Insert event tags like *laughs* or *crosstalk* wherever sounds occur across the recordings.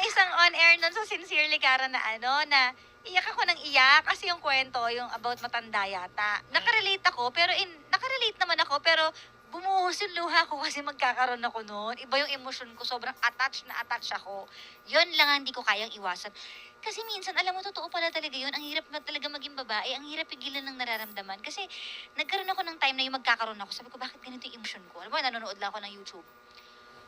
akong isang on-air nun sa Sincerely Cara na ano, na iyak ako ng iyak kasi yung kwento, yung about matanda yata. Nakarelate ako, pero in, nakarelate naman ako, pero bumuhos yung luha ko kasi magkakaroon ako noon. Iba yung emosyon ko, sobrang attached na attached ako. Yun lang ang hindi ko kayang iwasan. Kasi minsan, alam mo, totoo pala talaga yun. Ang hirap na talaga maging babae. Ang hirap pigilan ng nararamdaman. Kasi nagkaroon ako ng time na yung magkakaroon ako. Sabi ko, bakit ganito yung emosyon ko? Alam mo, nanonood lang ako ng YouTube.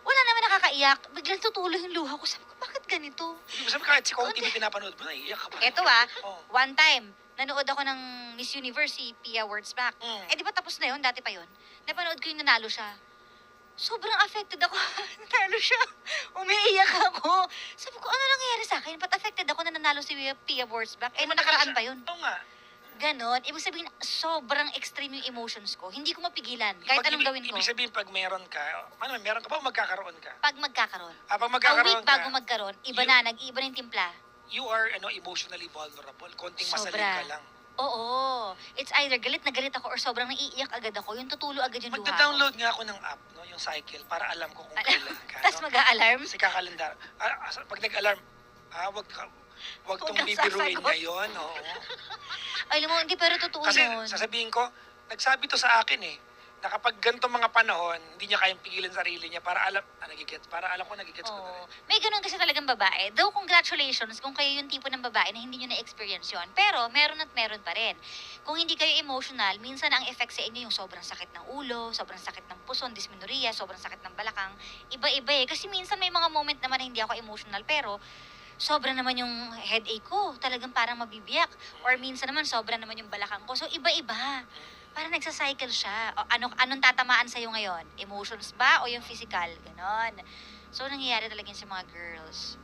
Wala naman nakakaiyak. Biglang tutuloy yung luha ko. Sabi ko, bakit ganito? Hindi mo sabi kahit si Kong TV pinapanood mo, naiiyak ka pa. Eto ah, Oh. one time, nanood ako ng Miss Universe, si Pia Wurtzbach. Mm. Eh, di ba tapos na yun? Dati pa yun. Napanood ko yung nanalo siya. Sobrang affected ako. *laughs* nanalo siya. Umiiyak ako. Sabi ko, ano nangyayari sa akin? Ba't affected ako na nanalo si Pia Wurtzbach? Eh, nung nakaraan pa yun. Oo nga. Ganon. Ibig sabihin, sobrang extreme yung emotions ko. Hindi ko mapigilan. Kahit Pag anong ibig- gawin ko. Ibig sabihin, pag meron ka, ano, meron ka pa o magkakaroon ka? Pag magkakaroon. Ah, pag A magkakaroon week bago ka, magkaroon, iba you- na, nag-iiba na yung timpla. you are ano, emotionally vulnerable. Konting masaling Sobra. ka lang. Oo. It's either galit na galit ako or sobrang naiiyak agad ako. Yung tutulo agad yung luha ko. Magda-download nga ako ng app, no, yung cycle, para alam ko kung Alam- kailan ka. *laughs* Tapos no? mag-a-alarm. Kasi kakalendar. Ah, ah, pag nag-alarm, ah, wag ka, Huwag tong kang bibiruin sasagot. ngayon. Oo. Ay, alam mo, hindi pero totoo Kasi yun. sasabihin ko, nagsabi to sa akin eh, na kapag ganito mga panahon, hindi niya kayang pigilan sarili niya para alam, ah, nagigets, para alam ko nagigets ko na Oo. rin. May ganun kasi talagang babae. Though, congratulations kung kayo yung tipo ng babae na hindi nyo na-experience yon. Pero, meron at meron pa rin. Kung hindi kayo emotional, minsan ang effect sa inyo yung sobrang sakit ng ulo, sobrang sakit ng puson, dysmenorrhea, sobrang sakit ng balakang. Iba-iba eh. Kasi minsan may mga moment naman na hindi ako emotional, pero sobra naman yung headache ko. Talagang parang mabibiyak. Or minsan naman, sobra naman yung balakang ko. So, iba-iba. Parang nagsa-cycle siya. O, ano, anong tatamaan sa'yo ngayon? Emotions ba o yung physical? Ganon. So, nangyayari talaga yun sa mga girls.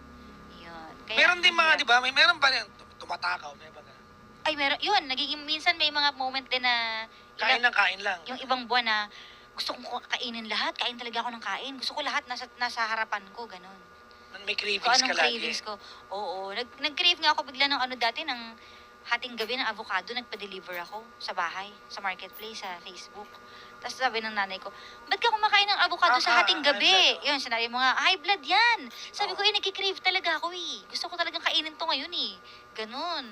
Yun. Kaya, Meron din mga, di ba, may meron pa rin, tumatakaw, may ba ganun? Ay, meron. Yun, nagiging, minsan may mga moment din na, Kain ilang- ng kain lang. yung ibang buwan na, gusto kong kainin lahat. Kain talaga ako ng kain. Gusto ko lahat nasa, nasa harapan ko. Ganon. May cravings Kung ka anong lagi. cravings ko. Oo. Nag, nag-crave nga ako bigla ng ano dati, ng hating gabi ng avocado, nagpa-deliver ako sa bahay, sa marketplace, sa Facebook. Tapos sabi ng nanay ko, ba't ka kumakain ng avocado sa Ah, hating high gabi? blood. Yun, sinabi mo nga, high blood yan. Sabi ko, eh, nagki-crave talaga ako eh. Gusto ko talagang kainin to ngayon eh. Ganun.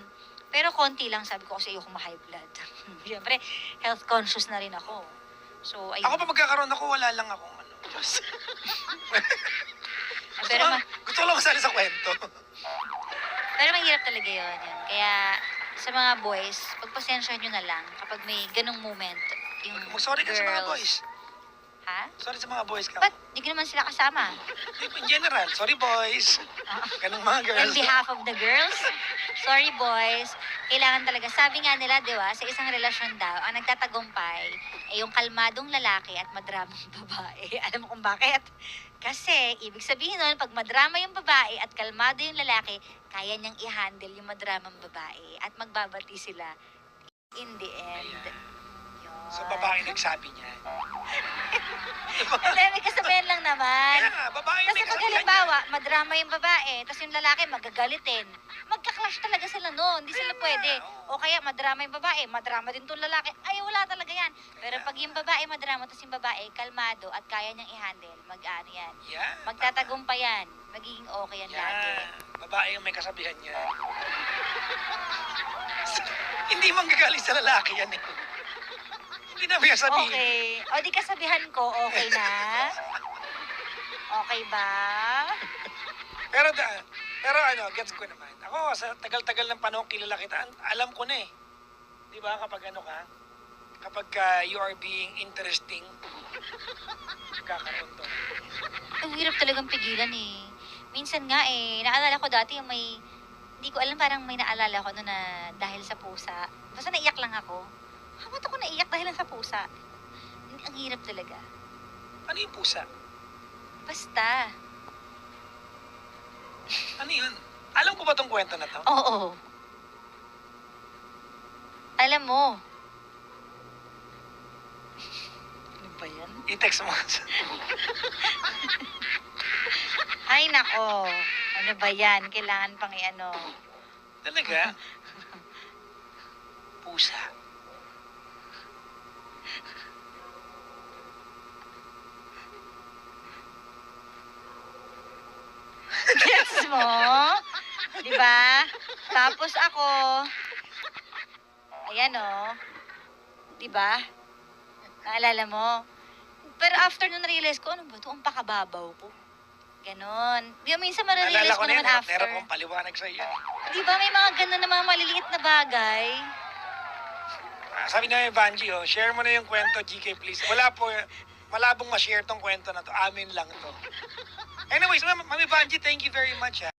Pero konti lang, sabi ko kasi ayoko ma-high blood. *laughs* Siyempre, health conscious na rin ako. So, ayun. Ako pa magkakaroon ako, wala lang akong ano. Diyos. *laughs* gusto, Pero, ma- gusto ko lang masali sa kwento. Pero mahirap talaga yun. yun. Kaya sa mga boys, pagpasensyahan nyo na lang kapag may ganong moment. Yung Sorry ka sa mga girls. boys. Ha? Sorry sa mga boys ka. Ba't di ko naman sila kasama? In general, sorry boys. Ganong mga On girls. behalf of the girls, sorry boys, kailangan talaga, sabi nga nila, di ba, sa isang relasyon daw, ang nagtatagumpay ay yung kalmadong lalaki at madramang *laughs* babae. Alam mo kung bakit? Kasi, ibig sabihin nun, pag madrama yung babae at kalmado yung lalaki, kaya niyang i-handle yung madramang babae at magbabati sila in the end. Yun. So babae nagsabi niya. *laughs* Hindi, may kasabihan lang naman. Kaya nga, babae Kasi may pag kasabihan halimbawa, madrama yung babae, tapos yung lalaki magagalitin, magka-clash talaga sila noon. Hindi sila pwede. O kaya madrama yung babae, madrama din tong lalaki. Ay, wala talaga yan. Pero pag yung babae madrama, tapos yung babae kalmado at kaya niyang i-handle, mag-ano yan. Yan. Magtatagumpay yan. Magiging okay yan lagi. Yan. Babae yung may kasabihan niya. *laughs* Hindi manggagaling sa lalaki yan eh. Hindi na may sabihin. Okay. O di kasabihan ko, okay na? *laughs* Okay ba? Pero, da, pero ano, gets ko naman. Ako, sa tagal-tagal ng panahon kilala kita, alam ko na eh. Di ba, kapag ano ka, kapag ah, you are being interesting, kakaroon to. Ang hirap talagang pigilan eh. Minsan nga eh, naalala ko dati yung may, hindi ko alam, parang may naalala ko no na dahil sa pusa. Basta naiyak lang ako. Ha, ba't ako naiyak dahil lang sa pusa? Hindi- Ang hirap talaga. Ano yung pusa? Basta. Ano yun? Alam ko ba tong kwento na to? Oo. Alam mo. Ano ba yan? I-text mo. *laughs* Ay, nako. Ano ba yan? Kailangan pang i-ano. Talaga? *laughs* Pusa. Mo? Di ba? Tapos ako, ayan o. Di ba? Naalala mo? Pero after nun na-realize ko, ano ba ito? Ang pakababaw ko. Ganon. Di ba, minsan Naalala marirealize ko ko na yun, naman eh. after. Meron kong paliwanag sa iyo. Di ba, may mga ganon na mga maliliit na bagay. Ah, sabi na yung Vanji, oh, share mo na yung kwento, GK, please. Wala po, malabong ma-share tong kwento na to. Amin lang to. Anyways, Mami Vanji, thank you very much.